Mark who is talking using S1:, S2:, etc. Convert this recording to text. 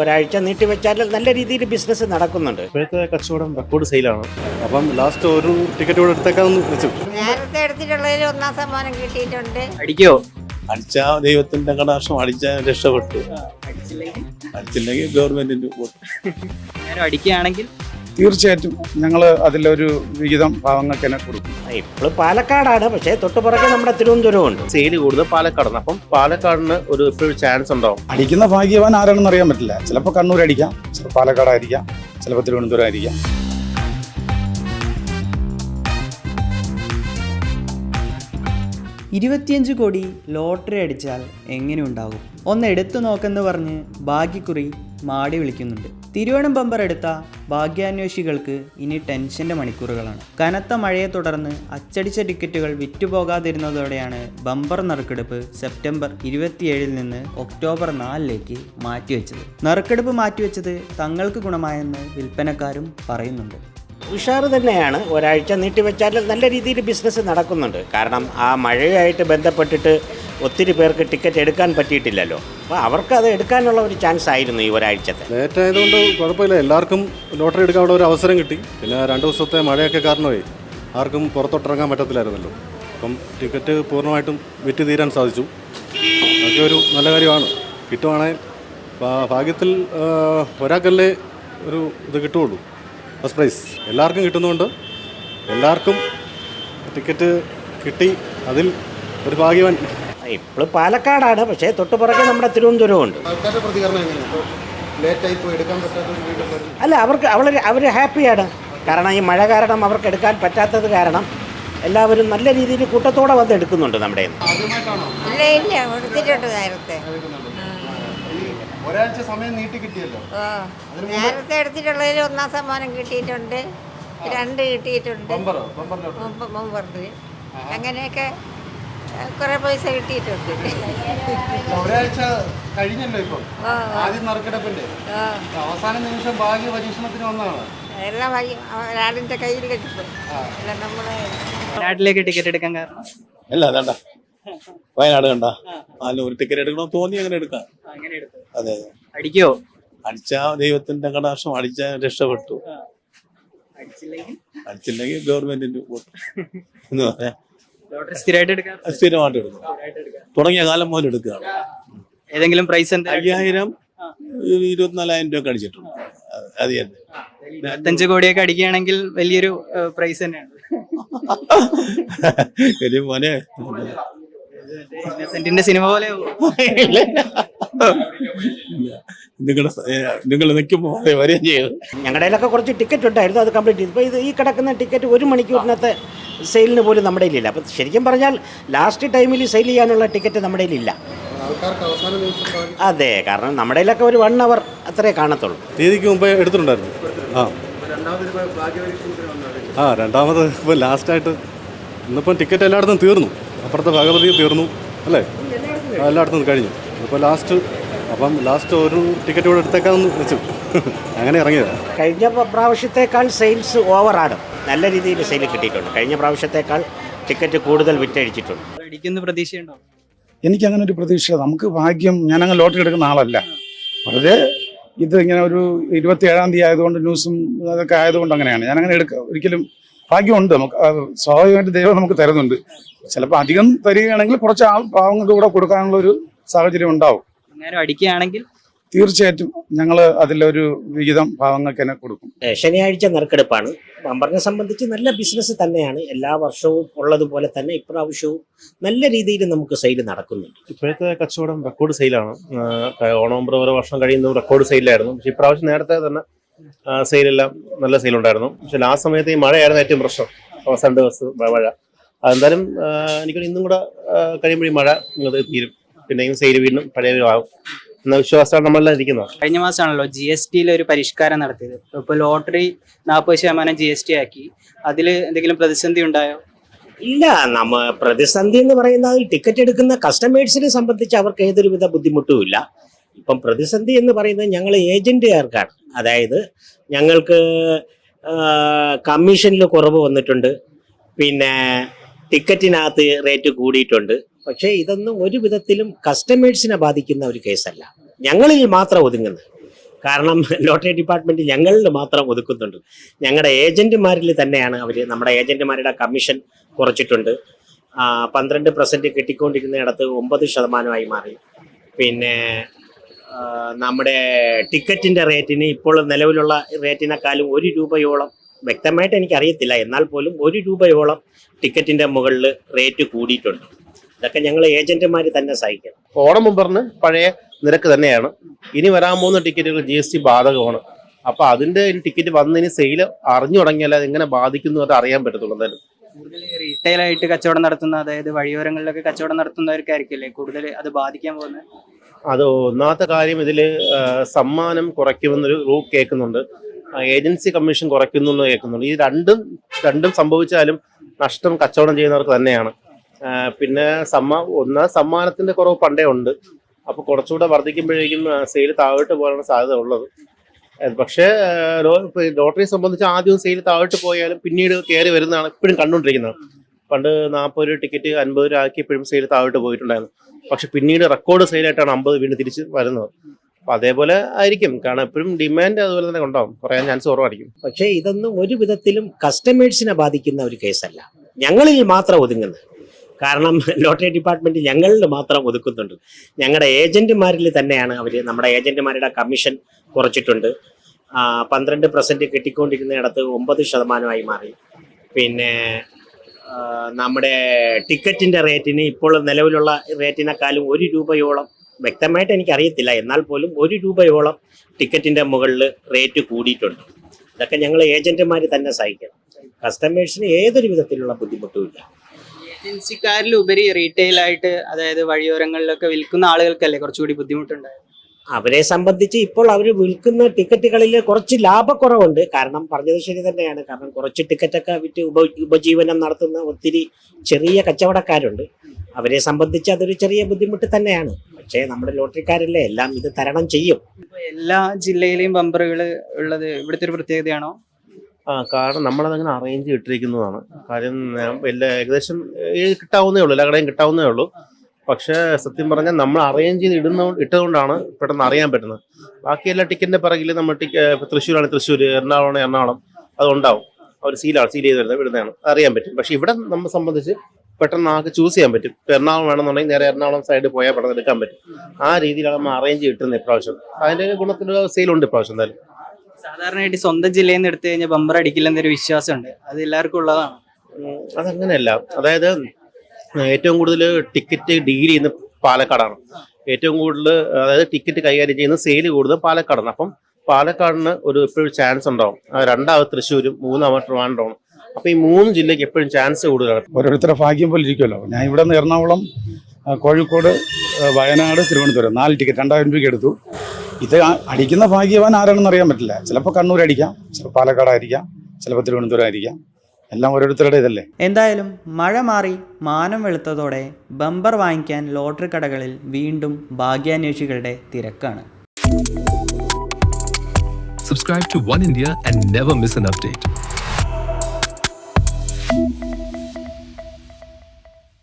S1: ഒരാഴ്ച നീട്ടി വെച്ചാൽ നല്ല രീതിയിൽ ബിസിനസ് നടക്കുന്നുണ്ട്.
S2: ഇപ്പോഴത്തെ കച്ചവടം റെക്കോർഡ് സെയിലാണ് അപ്പം ലാസ്റ്റ് ഒരു ടിക്കറ്റ് കൂടെ എടുത്തേക്കാന്ന് വെച്ചു.
S3: നേരത്തെ എടുത്തിട്ടുള്ളതിൽ ഒന്നാം സമ്മാനം കിട്ടിയിട്ടുണ്ട്.
S4: അടിക്കോ?
S2: അടിച്ച ദൈവത്തിന്റെ കടാക്ഷം അടിച്ച രക്ഷപ്പെട്ടു. അടിച്ചില്ലെങ്കിൽ ഗവൺമെന്റിന്റെ വോട്ട്
S4: നേരം അടിക്കുകയാണെങ്കിൽ
S5: തീർച്ചയായിട്ടും ഞങ്ങൾ അതിലൊരു വിഹിതം പാവങ്ങൾക്ക് തന്നെ കൊടുക്കും.
S1: ഇപ്പോൾ പാലക്കാടാണ്. പക്ഷേ തൊട്ടുപുറകെ നമ്മുടെ തിരുവനന്തപുരം ഉണ്ട്
S2: സെയിൽ കൂടുതൽ പാലക്കാടാണ്. അപ്പം പാലക്കാടിന് ഒരു ഇപ്പോഴും ചാൻസ് ഉണ്ടാവും
S5: അടിക്കുന്ന ഭാഗ്യവാൻ ആരാണെന്ന് അറിയാൻ പറ്റില്ല. ചിലപ്പോൾ കണ്ണൂർ അടിക്കാം ചിലപ്പോൾ പാലക്കാടായിരിക്കാം ചിലപ്പോൾ തിരുവനന്തപുരം ആയിരിക്കാം.
S6: ഇരുപത്തിയഞ്ച് കോടി ലോട്ടറി അടിച്ചാൽ എങ്ങനെ ഉണ്ടാകും? ഒന്ന് എടുത്തു നോക്കെന്ന് പറഞ്ഞ് ഭാഗ്യക്കുറി മാടി വിളിക്കുന്നുണ്ട്. തിരുവോണം ബമ്പർ എടുത്ത ഭാഗ്യാന്വേഷികൾക്ക് ഇനി ടെൻഷന്റെ മണിക്കൂറുകളാണ്. കനത്ത മഴയെ തുടർന്ന് അച്ചടിച്ച ടിക്കറ്റുകൾ വിറ്റുപോകാതിരുന്നതോടെയാണ് ബമ്പർ നറുക്കെടുപ്പ് സെപ്റ്റംബർ ഇരുപത്തിയേഴിൽ നിന്ന് ഒക്ടോബർ നാലിലേക്ക് മാറ്റിവെച്ചത്. നറുക്കെടുപ്പ് മാറ്റിവെച്ചത് തങ്ങൾക്ക് ഗുണമായെന്ന് വിൽപ്പനക്കാരും പറയുന്നുണ്ട്.
S1: ഉഷാറ് തന്നെയാണ്. ഒരാഴ്ച നീട്ടി വെച്ചാൽ നല്ല രീതിയിൽ ബിസിനസ് നടക്കുന്നുണ്ട്. കാരണം ആ മഴയായിട്ട് ബന്ധപ്പെട്ടിട്ട് ഒത്തിരി പേർക്ക് ടിക്കറ്റ് എടുക്കാൻ പറ്റിയിട്ടില്ലല്ലോ. അപ്പോൾ അവർക്ക് അത് എടുക്കാനുള്ള ഒരു ചാൻസ് ആയിരുന്നു ഈ ഒരാഴ്ചത്തെ.
S7: ലേറ്റ് ആയതുകൊണ്ട് കുഴപ്പമില്ല. എല്ലാവർക്കും ലോട്ടറി എടുക്കാനുള്ള ഒരു അവസരം കിട്ടി. പിന്നെ രണ്ട് ദിവസത്തെ മഴയൊക്കെ കാരണമേ ആർക്കും പുറത്തോട്ടിറങ്ങാൻ പറ്റത്തില്ലായിരുന്നല്ലോ. അപ്പം ടിക്കറ്റ് പൂർണമായിട്ടും വിറ്റ് തീരാൻ സാധിച്ചു. അതൊക്കെ ഒരു നല്ല കാര്യമാണ്. കിട്ടുവാണെങ്കിൽ ഭാഗ്യത്തിൽ ഒരാൾക്കല്ലേ ഒരു ഇത് കിട്ടുകയുള്ളൂ. ഫസ്റ്റ് പ്രൈസ് എല്ലാവർക്കും കിട്ടുന്നുണ്ട് എല്ലാവർക്കും ടിക്കറ്റ് കിട്ടി. അതിൽ ഒരു ഭാഗ്യവൻ.
S1: ഇപ്പോൾ പാലക്കാടാണ്. പക്ഷേ തൊട്ടുപുറകെ നമ്മുടെ തിരുവനന്തപുരം ഉണ്ട്
S7: ആൾക്കാരുടെ പ്രതികരണം എങ്ങനെയാണ് ലേറ്റായി പോയി എടുക്കാൻ പറ്റാത്ത
S1: അല്ല അവർക്ക് അവൾ അവർ ഹാപ്പിയാണ്. കാരണം ഈ മഴ കാരണം അവർക്ക് എടുക്കാൻ പറ്റാത്തത് കാരണം എല്ലാവരും നല്ല രീതിയിൽ കൂട്ടത്തോടെ വന്ന് എടുക്കുന്നുണ്ട് നമ്മുടെ
S3: നേരത്തെ.
S7: ഒരാഴ്ച സമയം നീട്ടി കിട്ടിയല്ലോ.
S3: നേരത്തെ എടുത്തിട്ടുള്ളതിൽ ഒന്നാം സമ്മാനം കിട്ടിയിട്ടുണ്ട്. രണ്ട് കിട്ടിയിട്ടുണ്ട്.
S7: ബമ്പറോ? ബമ്പർ ലോട്ടറി
S3: മുമ്പ് മുമ്പ് അങ്ങനെയൊക്കെ കുറെ പൈസ കിട്ടിയിട്ടുണ്ട്.
S7: ഒരാഴ്ച കഴിഞ്ഞല്ലോ ഇപ്പൊ. ആദ്യം നറുക്കെടുപ്പിന്റെ. അവസാന നിമിഷം ഭാഗ്യ പരീക്ഷണത്തിന് വന്നതാണ്.
S3: എല്ലാം ഒരാളിന്റെ കയ്യിൽ കിട്ടും. അല്ല നമ്മളെ
S4: നാട്ടിലേക്ക് ടിക്കറ്റ് എടുക്കാൻ കാരണം?
S2: അല്ല അതണ്ട. വയനാട് കണ്ട? ഒരു ടിക്കറ്റ് എടുക്കണോ? തോന്നി അങ്ങനെ എടുക്കാം. അതെ.
S4: അടിക്കോ?
S2: അടിച്ച ദൈവത്തിന്റെ കടാക്ഷം അടിച്ച രക്ഷപ്പെട്ടു.
S4: അടിച്ചില്ലെങ്കിൽ?
S2: ഗവൺമെന്റിന്റെ എന്ന് പറയാം.
S4: സ്ഥിരമായിട്ട്
S2: എടുക്കാം. തുടങ്ങിയ കാലം മുതൽ എടുക്കുകയാണ്
S4: ഏതെങ്കിലും പ്രൈസ്
S2: അയ്യായിരം ഇരുപത്തിനാലായിരം രൂപ അടിച്ചിട്ടുണ്ട്. അത് അത് തന്നെ.
S4: ഇരുപത്തഞ്ച് കോടിയൊക്കെ അടിക്കുകയാണെങ്കിൽ വലിയൊരു പ്രൈസ് തന്നെയാണ്.
S2: വലിയ മോനെ.
S4: ഇന്നസെന്റിന്റെ സിനിമ പോലെ
S2: നിങ്ങളുടെ നിങ്ങൾ നിൽക്കുമ്പോൾ വരികയും ചെയ്തു
S1: ഞങ്ങളുടെ കയ്യിലൊക്കെ കുറച്ച് ടിക്കറ്റ് ഉണ്ടായിരുന്നു അത് കംപ്ലീറ്റ് ചെയ്തു. ഇപ്പോൾ ഇത് ഈ കിടക്കുന്ന ടിക്കറ്റ് ഒരു മണിക്കൂറിനകത്ത് സെയിലിന് പോലും നമ്മുടെ ഇല്ല അപ്പം ശരിക്കും പറഞ്ഞാൽ ലാസ്റ്റ് ടൈമിൽ സെയിൽ ചെയ്യാനുള്ള ടിക്കറ്റ് നമ്മുടെ
S7: ഇല്ല
S1: അതെ കാരണം നമ്മുടെ ഇതിലൊക്കെ ഒരു വൺ അവർ അത്രേ കാണത്തുള്ളൂ.
S7: തീയതിക്ക് മുമ്പേ എടുത്തിട്ടുണ്ടായിരുന്നു. ആ. ആ രണ്ടാമത് ഇപ്പോൾ ലാസ്റ്റായിട്ട് ഇന്നിപ്പം ടിക്കറ്റ് എല്ലായിടത്തും തീർന്നു. അപ്പുറത്തെ ഭാഗവതി തീർന്നു. അല്ലേ? എല്ലായിടത്തും കഴിഞ്ഞു. ഇപ്പോൾ ലാസ്റ്റ് അപ്പം ലാസ്റ്റ് ഒരു ടിക്കറ്റ് കൂടെ എടുത്തേക്കാന്ന് വെച്ചു. അങ്ങനെ ഇറങ്ങിയത്.
S1: കഴിഞ്ഞ പ്രാവശ്യത്തേക്കാൾ സെയിൽസ് ഓവറാണ് നല്ല രീതിയിൽ സെയിൽ കിട്ടിയിട്ടുണ്ട്. കഴിഞ്ഞ പ്രാവശ്യത്തേക്കാൾ ടിക്കറ്റ് കൂടുതൽ വിറ്റഴിച്ചിട്ടുണ്ട്.
S4: പ്രതീക്ഷയുണ്ടോ?
S5: എനിക്ക് അങ്ങനെ ഒരു പ്രതീക്ഷ നമുക്ക് ഭാഗ്യം ഞാനങ്ങ് ലോട്ടറി എടുക്കുന്ന ആളല്ല. വളരെ ഇത് ഇങ്ങനെ ഒരു ഇരുപത്തി ഏഴാം തീയതി ആയതുകൊണ്ട് ന്യൂസും അതൊക്കെ ആയതുകൊണ്ട് അങ്ങനെയാണ്. ഞാനങ്ങനെ എടുക്ക ഒരിക്കലും ഭാഗ്യമുണ്ട് നമുക്ക് സ്വാഭാവികമായിട്ട് ദൈവം നമുക്ക് തരുന്നുണ്ട്. ചിലപ്പോൾ അധികം തരികയാണെങ്കിൽ കുറച്ച് ആൾ പാവങ്ങൾക്ക് കൂടെ കൊടുക്കാനുള്ള ഒരു സാഹചര്യം ഉണ്ടാവും.
S4: നേരം അടിക്കുകയാണെങ്കിൽ
S5: തീർച്ചയായിട്ടും ഞങ്ങൾ അതിലൊരു വിഹിതം പാവങ്ങൾക്ക് തന്നെ കൊടുക്കും.
S1: ശനിയാഴ്ച നറുക്കെടുപ്പാണ്. പമ്പറിനെ സംബന്ധിച്ച് നല്ല ബിസിനസ് തന്നെയാണ്. എല്ലാ വർഷവും ഉള്ളതുപോലെ തന്നെ ഇപ്രാവശ്യവും നല്ല രീതിയിൽ നമുക്ക് സെയിൽ നടക്കുന്നുണ്ട്.
S2: ഇപ്പോഴത്തെ കച്ചവടം റെക്കോർഡ് സെയിലാണ് ഓണം ഓരോ വർഷം കഴിയുന്നതും റെക്കോർഡ് സെയിലായിരുന്നു പക്ഷേ ഇപ്രാവശ്യം നേരത്തെ തന്നെ സെയിലെല്ലാം നല്ല സെയിലുണ്ടായിരുന്നു പക്ഷെ ലാസ്റ്റ് സമയത്ത് ഈ മഴയായിരുന്നു ഏറ്റവും പ്രശ്നം. അവസാന ദിവസം മഴ. അതെന്തായാലും എനിക്ക് എനിക്കൊരു ഇന്നും കൂടെ കഴിയുമ്പോൾ ഈ മഴ തീരും. പിന്നെയും സെയിൽ വീണ്ടും പഴയ ആകും. എന്ന വിശ്വാസമാണ് നമ്മളെല്ലാം ഇരിക്കുന്നത്
S4: കഴിഞ്ഞ മാസമാണല്ലോ ജി എസ് ടിയിൽ ഒരു പരിഷ്കാരം നടത്തിയത്. ഇപ്പൊ ലോട്ടറി നാൽപ്പത് ശതമാനം ജി എസ് ടി ആക്കി. അതിൽ എന്തെങ്കിലും പ്രതിസന്ധി ഉണ്ടായോ?
S1: ഇല്ല നമ്മ പ്രതിസന്ധി എന്ന് പറയുന്നത് ടിക്കറ്റ് എടുക്കുന്ന കസ്റ്റമേഴ്സിനെ സംബന്ധിച്ച് അവർക്ക് ഏതൊരുവിധ ബുദ്ധിമുട്ടുമില്ല ഇപ്പം പ്രതിസന്ധി എന്ന് പറയുന്നത് ഞങ്ങൾ ഏജന്റുകാർക്കാണ്. അതായത് ഞങ്ങൾക്ക് കമ്മീഷനിൽ കുറവ് വന്നിട്ടുണ്ട്. പിന്നെ ടിക്കറ്റിനകത്ത് റേറ്റ് കൂടിയിട്ടുണ്ട്. പക്ഷേ ഇതൊന്നും ഒരു വിധത്തിലും കസ്റ്റമേഴ്സിനെ ബാധിക്കുന്ന ഒരു കേസല്ല. ഞങ്ങളിൽ മാത്രം ഒതുങ്ങുന്നത്. കാരണം ലോട്ടറി ഡിപ്പാർട്ട്മെന്റ് ഞങ്ങളിൽ മാത്രം ഒതുക്കുന്നുണ്ട്. ഞങ്ങളുടെ ഏജന്റുമാരിൽ തന്നെയാണ് അവർ നമ്മുടെ ഏജന്റുമാരുടെ കമ്മീഷൻ കുറച്ചിട്ടുണ്ട്. പന്ത്രണ്ട് പെർസെന്റ് കിട്ടിക്കൊണ്ടിരുന്നിടത്ത് ഒമ്പത് ശതമാനമായി മാറി. പിന്നെ നമ്മുടെ ടിക്കറ്റിന്റെ റേറ്റിന് ഇപ്പോൾ നിലവിലുള്ള റേറ്റിനെക്കാളും ഒരു രൂപയോളം വ്യക്തമായിട്ട് എനിക്കറിയത്തില്ല. എന്നാൽ പോലും ഒരു രൂപയോളം ടിക്കറ്റിന്റെ മുകളിൽ റേറ്റ് കൂടിയിട്ടുണ്ട്. ഇതൊക്കെ ഞങ്ങൾ ഏജന്റുമാർ തന്നെ സഹിക്കണം.
S2: ഓണം മുമ്പറിന് പഴയ നിരക്ക് തന്നെയാണ്. ഇനി വരാൻ പോകുന്ന ടിക്കറ്റുകൾ ജി എസ് ടി ബാധകമാണ്. അപ്പോൾ അതിന്റെ ടിക്കറ്റ് വന്നതിന് സെയിൽ അറിഞ്ഞു തുടങ്ങിയാൽ അത് എങ്ങനെ ബാധിക്കുന്നു അത് അറിയാൻ പറ്റത്തുള്ളൂ എന്തായാലും.
S4: കൂടുതൽ റീറ്റെയിൽ ആയിട്ട് കച്ചവടം നടത്തുന്ന അതായത് വഴിയോരങ്ങളിലൊക്കെ കച്ചവടം നടത്തുന്നവർക്കായിരിക്കില്ലേ കൂടുതൽ അത് ബാധിക്കാൻ പോകുന്നത്?
S2: അത് ഒന്നാമത്തെ കാര്യം ഇതിൽ സമ്മാനം കുറയ്ക്കുമെന്നൊരു റൂ കേൾക്കുന്നുണ്ട്. ഏജൻസി കമ്മീഷൻ കുറയ്ക്കുന്നു കേൾക്കുന്നുണ്ട്. ഈ രണ്ടും രണ്ടും സംഭവിച്ചാലും നഷ്ടം കച്ചവടം ചെയ്യുന്നവർക്ക് തന്നെയാണ്. പിന്നെ സമ്മാ ഒന്നാം സമ്മാനത്തിന്റെ കുറവ് പണ്ടേ ഉണ്ട്. അപ്പൊ കുറച്ചുകൂടെ വർദ്ധിക്കുമ്പോഴേക്കും സെയിൽ താഴോട്ട് പോകാനുള്ള സാധ്യത ഉള്ളത്. പക്ഷേ ലോട്ടറിയെ സംബന്ധിച്ച് ആദ്യം സെയിൽ താഴോട്ട് പോയാലും പിന്നീട് കയറി വരുന്നതാണ് ഇപ്പോഴും കണ്ടുകൊണ്ടിരിക്കുന്നത്. പണ്ട് നാൽപ്പത് രൂപ ടിക്കറ്റ് അൻപത് രൂപ ആക്കി ഇപ്പോഴും സെയിൽ താഴോട്ട് പോയിട്ടുണ്ടായിരുന്നു. പക്ഷെ പിന്നീട് റെക്കോർഡ് സെയിലായിട്ടാണ് അമ്പത് വീണ്ടും തിരിച്ച് വരുന്നത്. അപ്പൊ അതേപോലെ ആയിരിക്കും. കാരണം എപ്പോഴും ഡിമാൻഡ് അതുപോലെ തന്നെ ഉണ്ടാവും പറയാൻ ചാൻസ് കുറവായിരിക്കും.
S1: പക്ഷെ ഇതൊന്നും ഒരു വിധത്തിലും കസ്റ്റമേഴ്സിനെ ബാധിക്കുന്ന ഒരു കേസല്ല ഞങ്ങളിൽ മാത്രം ഒതുങ്ങുന്നത്. കാരണം ലോട്ടറി ഡിപ്പാർട്ട്മെന്റ് ഞങ്ങളിൽ മാത്രം ഒതുക്കുന്നുണ്ട്. ഞങ്ങളുടെ ഏജന്റുമാരിൽ തന്നെയാണ് അവർ നമ്മുടെ ഏജന്റുമാരുടെ കമ്മീഷൻ കുറച്ചിട്ടുണ്ട്. പന്ത്രണ്ട് പെർസെന്റ് കിട്ടിക്കൊണ്ടിരുന്നിടത്ത് ഒമ്പത് ശതമാനമായി മാറി. പിന്നെ നമ്മുടെ ടിക്കറ്റിന്റെ റേറ്റിന് ഇപ്പോൾ നിലവിലുള്ള റേറ്റിനെക്കാളും ഒരു രൂപയോളം വ്യക്തമായിട്ട് എനിക്കറിയത്തില്ല. എന്നാൽ പോലും ഒരു രൂപയോളം ടിക്കറ്റിന്റെ മുകളിൽ റേറ്റ് കൂടിയിട്ടുണ്ട്. ഇതൊക്കെ ഞങ്ങൾ ഏജന്റുമാർ തന്നെ സഹിക്കണം. കസ്റ്റമേഴ്സിന് ഏതൊരു വിധത്തിലുള്ള ബുദ്ധിമുട്ടുമില്ല
S4: ഏജൻസിക്കാരിലുപരി റീറ്റെയിൽ ആയിട്ട് അതായത് വഴിയോരങ്ങളിലൊക്കെ വിൽക്കുന്ന ആളുകൾക്കല്ലേ കുറച്ചുകൂടി ബുദ്ധിമുട്ടുണ്ടായത്
S1: അവരെ സംബന്ധിച്ച് ഇപ്പോൾ അവർ വിൽക്കുന്ന ടിക്കറ്റുകളിൽ കുറച്ച് ലാഭക്കുറവുണ്ട്. കാരണം പറഞ്ഞത് ശരി തന്നെയാണ്. കാരണം കുറച്ച് ടിക്കറ്റൊക്കെ വിറ്റ് ഉപ ഉപജീവനം നടത്തുന്ന ഒത്തിരി ചെറിയ കച്ചവടക്കാരുണ്ട്. അവരെ സംബന്ധിച്ച് അതൊരു ചെറിയ ബുദ്ധിമുട്ട് തന്നെയാണ്. പക്ഷേ നമ്മുടെ ലോട്ടറിക്കാരല്ലേ എല്ലാം ഇത് തരണം ചെയ്യും.
S4: ഇപ്പൊ എല്ലാ ജില്ലയിലെയും ബമ്പറുകൾ ഉള്ളത് ഇവിടുത്തെ ഒരു പ്രത്യേകതയാണോ?
S2: ആ കാരണം നമ്മളതങ്ങനെ അറേഞ്ച് ഇട്ടിരിക്കുന്നതാണ് കാര്യം ഞാൻ എല്ലാ ഏകദേശം ഏഴ് കിട്ടാവുന്നേ ഉള്ളൂ. എല്ലാ കടയും കിട്ടാവുന്നേ ഉള്ളൂ. പക്ഷേ സത്യം പറഞ്ഞാൽ നമ്മൾ അറേഞ്ച് ചെയ്ത് ഇടുന്ന ഇട്ടതുകൊണ്ടാണ് പെട്ടെന്ന് അറിയാൻ പറ്റുന്നത്. ബാക്കി എല്ലാ ടിക്കറ്റിന്റെ പിറകിൽ നമ്മൾ ടിക്ക തൃശ്ശൂരാണ് തൃശ്ശൂർ എറണാകുളം എറണാകുളം. അതുണ്ടാവും. അവർ സീലാണ് സീൽ ചെയ്ത് വരുന്നത് വിടുന്നതാണ് അറിയാൻ പറ്റും. പക്ഷെ ഇവിടെ നമ്മെ സംബന്ധിച്ച് പെട്ടെന്ന് ആൾക്ക് ചൂസ് ചെയ്യാൻ പറ്റും. ഇപ്പൊ എറണാകുളം വേണമെന്നുണ്ടെങ്കിൽ നേരെ എറണാകുളം സൈഡ് പോയാൽ പെട്ടെന്ന് എടുക്കാൻ പറ്റും. ആ രീതിയിലാണ് നമ്മൾ അറേഞ്ച് കിട്ടുന്നത് ഇപ്രാവശ്യം. അതിന്റെ ഗുണത്തിന്റെ സെയിലുണ്ട് ഇപ്രാവശ്യം എന്തായാലും.
S4: സാധാരണയായിട്ട് സ്വന്തം ജില്ലയിൽ നിന്ന് എടുത്തു കഴിഞ്ഞാൽ ബമ്പർ അടിക്കില്ലെന്നൊരു വിശ്വാസമുണ്ട്. അത് എല്ലാവർക്കും ഉള്ളതാണ്.
S2: അതങ്ങനെയല്ല. അതായത് ഏറ്റവും കൂടുതൽ ടിക്കറ്റ് ഡീൽ ചെയ്യുന്ന പാലക്കാടാണ്. ഏറ്റവും കൂടുതൽ അതായത് ടിക്കറ്റ് കൈകാര്യം ചെയ്യുന്ന സെയിൽ കൂടുതൽ പാലക്കാടാണ്. അപ്പം പാലക്കാടിന് ഒരു എപ്പോഴും ചാൻസ് ഉണ്ടാവും. രണ്ടാമത് തൃശ്ശൂരും മൂന്നാമത് ട്രിവാൻഡ്രമാണ് അപ്പൊ ഈ മൂന്ന് ജില്ലയ്ക്ക് എപ്പോഴും ചാൻസ് കൂടുതലാണ്
S5: ഓരോരുത്തരുടെ ഭാഗ്യം പോലെ ഇരിക്കുമല്ലോ ഞാൻ ഇവിടെ നിന്ന് എറണാകുളം കോഴിക്കോട് വയനാട് തിരുവനന്തപുരം നാല് ടിക്കറ്റ് രണ്ടായിരം രൂപയ്ക്ക് എടുത്തു. ഇത് അടിക്കുന്ന ഭാഗ്യവാൻ ആരാണെന്ന് അറിയാൻ പറ്റില്ല. ചിലപ്പോൾ കണ്ണൂർ അടിക്കാം ചിലപ്പോൾ പാലക്കാടായിരിക്കാം ചിലപ്പോൾ തിരുവനന്തപുരം ആയിരിക്കാം. എല്ലാം ഓരോരുത്തരുടെ ഇതല്ലേ
S6: എന്തായാലും മഴ മാറി മാനം വെളുത്തതോടെ ബമ്പർ വാങ്ങിക്കാൻ ലോട്ടറി കടകളിൽ വീണ്ടും ഭാഗ്യാന്വേഷികളുടെ തിരക്കാണ്
S8: subscribe to One India and never miss an update.